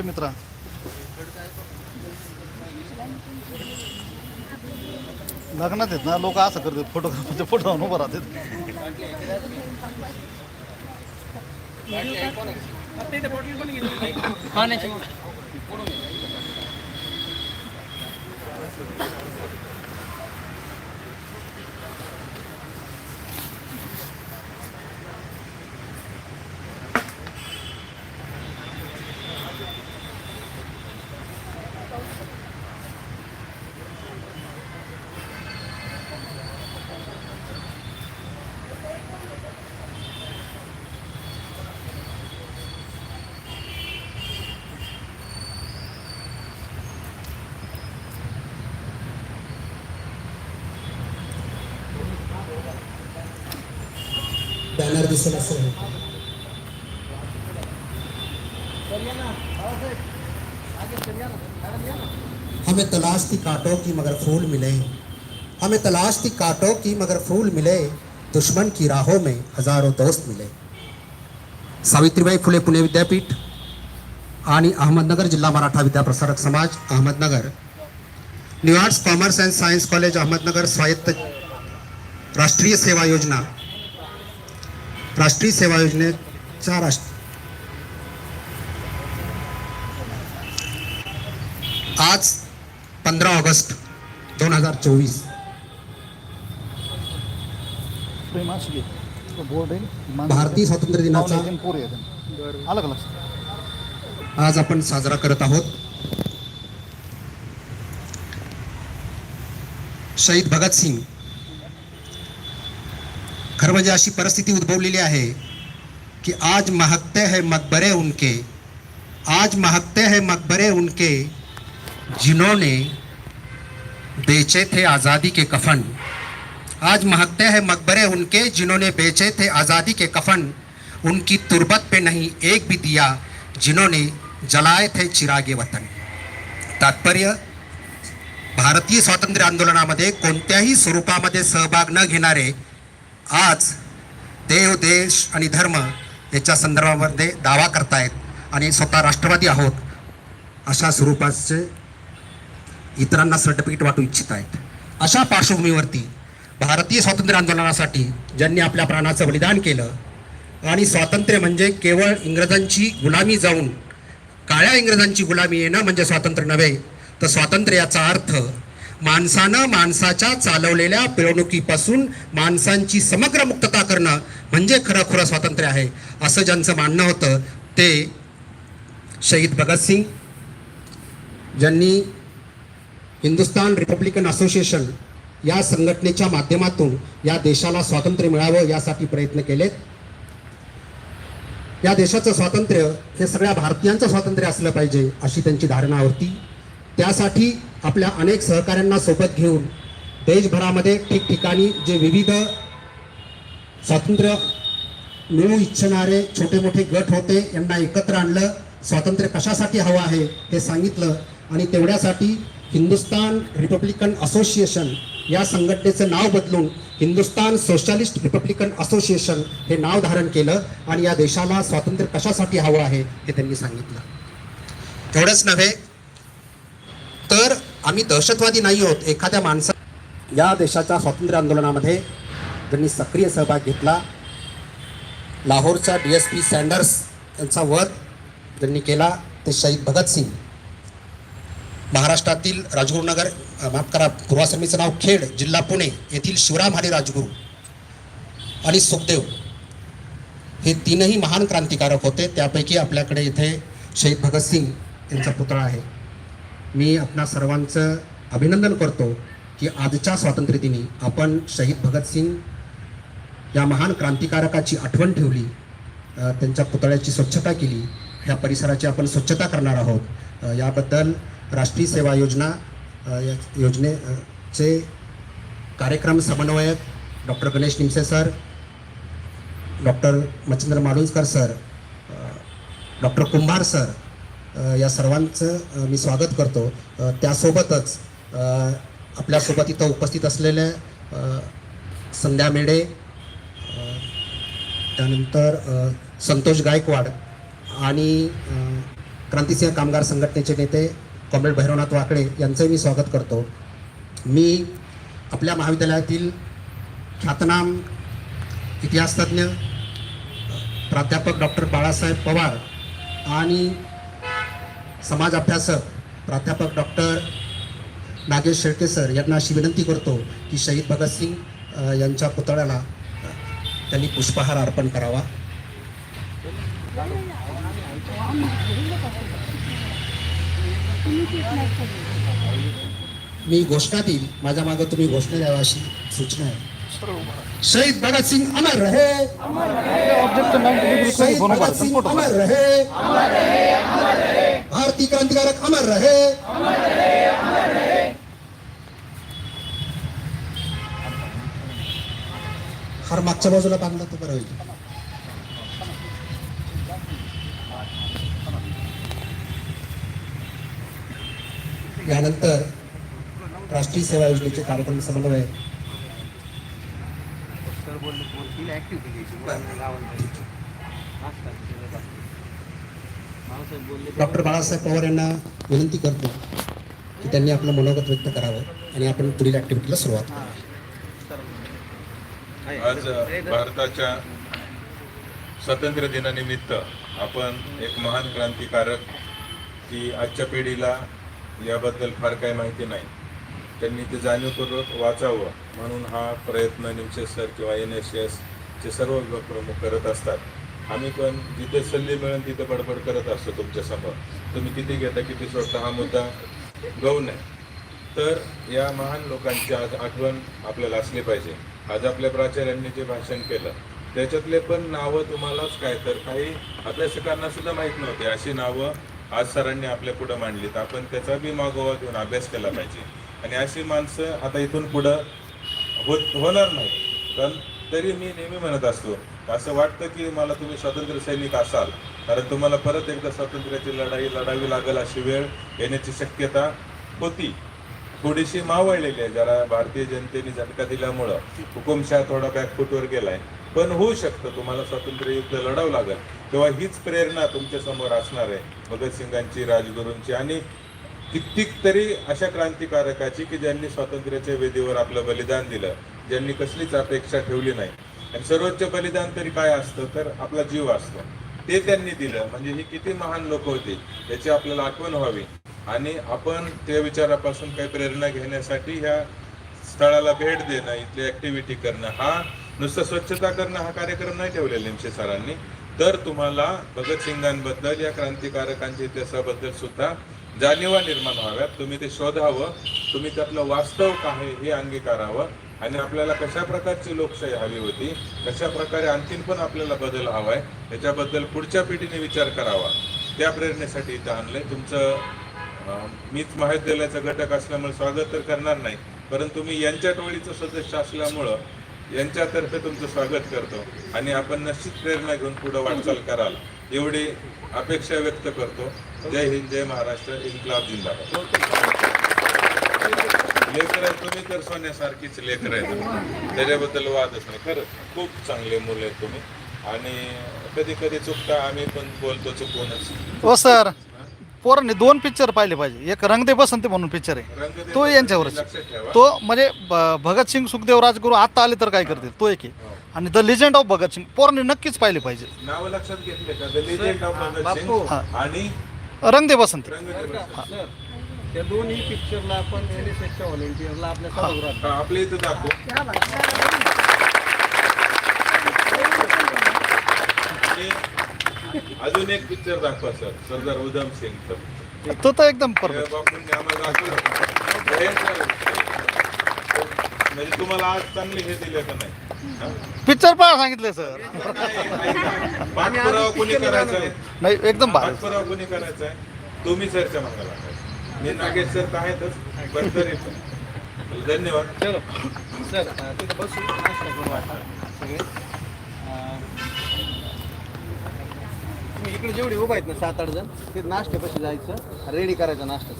नमस्ते मित्रा। आहेत ना लोक असं करतात फ़ोटो फ़ोटो आणून उभं बॅनर दिसेल असेल हमें तलाश थी कांटों की मगर फूल मिले। हमें तलाश थी कांटों की मगर फूल मिले। दुश्मन की राहों में हज़ारों दोस्त मिले। सावित्रीबाई फुले पुणे विद्यापीठ। आणि अहमदनगर जिल्हा Maratha Vidyaprasarak Samaj Ahmednagar. New arts commerce and science college Ahmednagar स्वायत्त राष्ट्रीय सेवा योजना। राष्ट्रीय सेवा योजनेचा राष्ट्र आज पंधरा ऑगस्ट दोन हजार चोवीस. भारतीय स्वातंत्र्य दिनाचा आज आपण साजरा करत आहोत. शहीद भगतसिंग खरं म्हणजे अशी परिस्थिती उद्भवलेली आहे की आज महकते हैं मकबरे उनके आज महकते हैं मकबरे उनके जिन्होंने बेचे थे आज़ादी के कफन। आज महकते हैं मकबरे उनके जिन्होंने बेचे थे आज़ादी के कफन। उनकी तुरबत पे नहीं एक भी दिया जिन्होंने जलाए थे चिरागे वतन। तात्पर्य भारतीय स्वातंत्र्य आंदोलनामध्ये कोणत्याही स्वरूपामध्ये सहभाग न घेणारे आज देव देश आणि धर्म याच्या संदर्भामध्ये दावा करतायत आणि स्वतः राष्ट्रवादी आहोत अशा स्वरूपाचे इतरांना सर्टिफिकेट वाटू इच्छित आहेत अशा पार्श्वभूमीवरती भारतीय स्वातंत्र्य आंदोलनासाठी ज्यांनी आपल्या प्राणाचं बलिदान केलं आणि स्वातंत्र्य म्हणजे केवळ इंग्रजांची गुलामी जाऊन काळ्या इंग्रजांची गुलामी येणं म्हणजे स्वातंत्र्य नव्हे तर स्वातंत्र्य याचा अर्थ माणसानं माणसाच्या चालवलेल्या पिळवणुकीपासून माणसांची समग्र मुक्तता करणं म्हणजे खरं खुरं स्वातंत्र्य आहे असं ज्यांचं मानणं होतं ते शहीद भगतसिंग ज्यांनी हिंदुस्तान रिपब्लिकन असोसिएशन या संघटनेच्या माध्यमातून या देशाला स्वातंत्र्य मिळावं यासाठी प्रयत्न केलेत. या देशाचं स्वातंत्र्य हे सगळ्या भारतीयांचं स्वातंत्र्य असलं पाहिजे अशी त्यांची धारणा होती. त्यासाठी आपल्या अनेक सहकाऱ्यांना सोबत घेऊन देशभरामध्ये ठिकठिकाणी जे विविध स्वातंत्र्य मिळू इच्छिणारे छोटे मोठे गट होते यांना एकत्र आणलं. स्वातंत्र्य कशासाठी हवं आहे हे सांगितलं. आणि तेवढ्यासाठी हिंदुस्तान रिपब्लिकन असोसिएशन या संघटनेचं नाव बदलून हिंदुस्तान सोशलिस्ट रिपब्लिकन असोसिएशन हे नाव धारण केलं आणि या देशाला स्वातंत्र्य कशासाठी हवं आहे हे त्यांनी सांगितलं. एवढंच नव्हे तर आम्ही दहशतवादी नाही आहोत. एखाद्या माणसा या देशाच्या स्वातंत्र्य आंदोलनामध्ये त्यांनी सक्रिय सहभाग घेतला. लाहोरच्या डी एस पी सँडर्स यांचा वध ज्यांनी केला. ते शहीद भगतसिंग महाराष्ट्रातील राजगुरुनगर माफ करा पूर्वाश्रमीचं नाव खेड जिल्हा पुणे येथील शिवराम आणि राजगुरू आणि सुखदेव हे तीनही महान क्रांतिकारक होते. त्यापैकी आपल्याकडे इथे शहीद भगतसिंग यांचा पुतळा आहे. मी आपणा सर्वांचं अभिनंदन करतो की आजच्या स्वातंत्र्यदिनी आपण शहीद भगतसिंग या महान क्रांतिकारकाची आठवण ठेवली त्यांच्या पुतळ्याची स्वच्छता केली ह्या परिसराची आपण स्वच्छता करणार आहोत. याबद्दल राष्ट्रीय सेवा योजना योजनेचे या कार्यक्रम समन्वयक doctor Ganesh Nimse sir doctor Machhindra Madunjkar sir doctor Kumbhar sir या सर्वांचं मी स्वागत करतो. त्यासोबतच आपल्यासोबत इथं उपस्थित असलेले संध्या मेढे त्यानंतर संतोष गायकवाड आणि क्रांतिसिंह कामगार संघटनेचे नेते कॉम्रेड भैरवनाथ वाकडे यांचंही मी स्वागत करतो. मी आपल्या महाविद्यालयातील ख्यातनाम इतिहासतज्ञ प्राध्यापक डॉक्टर बाळासाहेब पवार आणि समाज अभ्यासक प्राध्यापक डॉक्टर नागेश शेळके सर यांना अशी विनंती करतो की शहीद भगतसिंग यांच्या पुतळ्याला त्यांनी पुष्पहार अर्पण करावा. मी घोषणा देईल माझ्या मागे तुम्ही घोषणा द्यावा अशी सूचना आहे. शहीद भगतसिंग अमर रहे. शहीद भगतसिंग अमर रहे. भारतीय क्रांतिकारक अमर रहे। हार मागच्या बाजूला बांधला तर बरं होईल. यानंतर राष्ट्रीय सेवा योजनेचे कार्यक्रम समन्वय डॉक्टर बाळासाहेब पवार यांना विनंती करतो की त्यांनी आपलं मनोगत व्यक्त करावं आणि आपण पुढील ऍक्टिव्हिटीला सुरुवात करू. आज भारताच्या स्वातंत्र्य दिनानिमित्त आपण एक महान क्रांतिकारक की आजच्या पिढीला याबद्दल फार काही माहिती नाही. त्यांनी ते जाणीवपूर्वक वाचावं म्हणून हा प्रयत्न निमशे सर किंवा एन एस एसचे सर्व विभाग प्रमुख करत असतात. आम्ही पण जिथे सल्ले मिळेल तिथे बडबड करत असतो तुमच्यासमोर तुम्ही किती घेता किती सोडता हा मुद्दा गौण आहे. तर या महान लोकांची आज आठवण आपल्याला असली पाहिजे. आज आपल्या प्राचार्यांनी जे भाषण केलं त्याच्यातले पण नावं तुम्हालाच काय तर काही अभ्यासकांना सुद्धा माहीत नव्हते. अशी नावं आज सरांनी आपल्या पुढं मांडलीत. आपण त्याचा बी मागोवा घेऊन अभ्यास केला पाहिजे. आणि अशी माणसं आता इथून पुढं होत होणार नाही पण तरी मी नेहमी म्हणत असतो असं वाटतं की मला तुम्ही स्वातंत्र्य सैनिक असाल. कारण तुम्हाला परत एकदा स्वातंत्र्याची लढाई लढावी लागेल अशी वेळ येण्याची शक्यता होती. थोडीशी मावळलेली आहे. जरा भारतीय जनतेने झटका दिल्यामुळं हुकुमशहा थोडा बॅकफूटवर गेलाय. पण होऊ शकतं. तुम्हाला स्वातंत्र्य युद्ध लढावं लागेल. तेव्हा हीच प्रेरणा तुमच्यासमोर असणार आहे. भगतसिंगांची राजगुरूंची आणि कित्येक तरी अशा क्रांतिकारकाची की ज्यांनी स्वातंत्र्याच्या वेदीवर आपलं बलिदान दिलं. ज्यांनी कसलीच अपेक्षा ठेवली नाही. आणि सर्वोच्च बलिदान तरी काय असतं तर आपला जीव असतो. ते त्यांनी दिलं. म्हणजे ही किती महान लोक होती याची आपल्याला आठवण व्हावी. आणि आपण त्या विचारापासून काही प्रेरणा घेण्यासाठी ह्या स्थळाला भेट देणं इथली ऍक्टिव्हिटी करणं हा नुसतं स्वच्छता करणं हा कार्यक्रम नाही ठेवलेला निमशे सरांनी. तर तुम्हाला भगतसिंगांबद्दल या क्रांतिकारकांच्या इतिहासाबद्दल सुद्धा जाणीवा निर्माण व्हाव्यात. तुम्ही ते शोधावं. तुम्ही त्यातलं वास्तव काय आहे हे अंगीकारावं. आणि आपल्याला कशा प्रकारची लोकशाही हवी होती कशा प्रकारे आणखीन पण आपल्याला बदल हवा आहे त्याच्याबद्दल पुढच्या पिढीने विचार करावा त्या प्रेरणेसाठी इथं आणलंय. तुमचं मीच महाविद्यालयाचा घटक असल्यामुळे स्वागत तर करणार नाही परंतु मी यांच्या टोळीचं सदस्य असल्यामुळं यांच्यातर्फे तुमचं स्वागत करतो आणि आपण निश्चित प्रेरणा घेऊन पुढे वाटचाल कराल एवढी अपेक्षा व्यक्त करतो. जय हिंद जय महाराष्ट्र इन्क्लाब जिंदाबाद. लेकर आहे तुम्ही तर सोन्यासारखीच लेकर आहे त्याच्याबद्दल वादच नाही. खरंच खूप चांगले मुलं आहेत तुम्ही. आणि कधी कधी चुकता आम्ही पण बोलतो चुकूनच. हो सर. पोरांनी दोन पिक्चर पाहिले पाहिजे. एक रंग दे बसंती म्हणून पिक्चर आहे. तो यांच्यावरच. लक्षात ठेवा. तो म्हणजे ब- भगतसिंग सुखदेव राजगुरू आता आले तर काय करतील? तो एक आहे. आणि द लिजंड ऑफ भगतसिंग पोरांनी नक्कीच पाहिले पाहिजे. नाव लक्षात घेतले का? द लेजेंड ऑफ भगत बापू. सिंग आणि रंग दे बसंती. त्या दोन्ही पिक्चरला आपण एन एस एसच्या व्हॉलेंटियरला आपल्या सभागृहात आपल्या इथं दाखव. अजून एक पिक्चर दाखवा सर. सरदार उधम सिंग तो तर एकदम. म्हणजे तुम्हाला आज चांगले हे दिले का नाही? पिक्चर पहा सांगितले सर. पाठपुरावा कोणी करायचा आहे? नाही एकदम पाठपुरावा कोणी करायचा आहे? तुम्ही चर्चा मागायला मी नागेश सर तर आहेतच पण तरी पण. धन्यवाद. चलो. सर अं, तिथे नाश्ता करू आता सगळे. तुम्ही इकडे जेवढे उभा आहेत ना सात आठ जण ते नाश्त्यापाशी जायचं रेडी करायचा नाश्ता.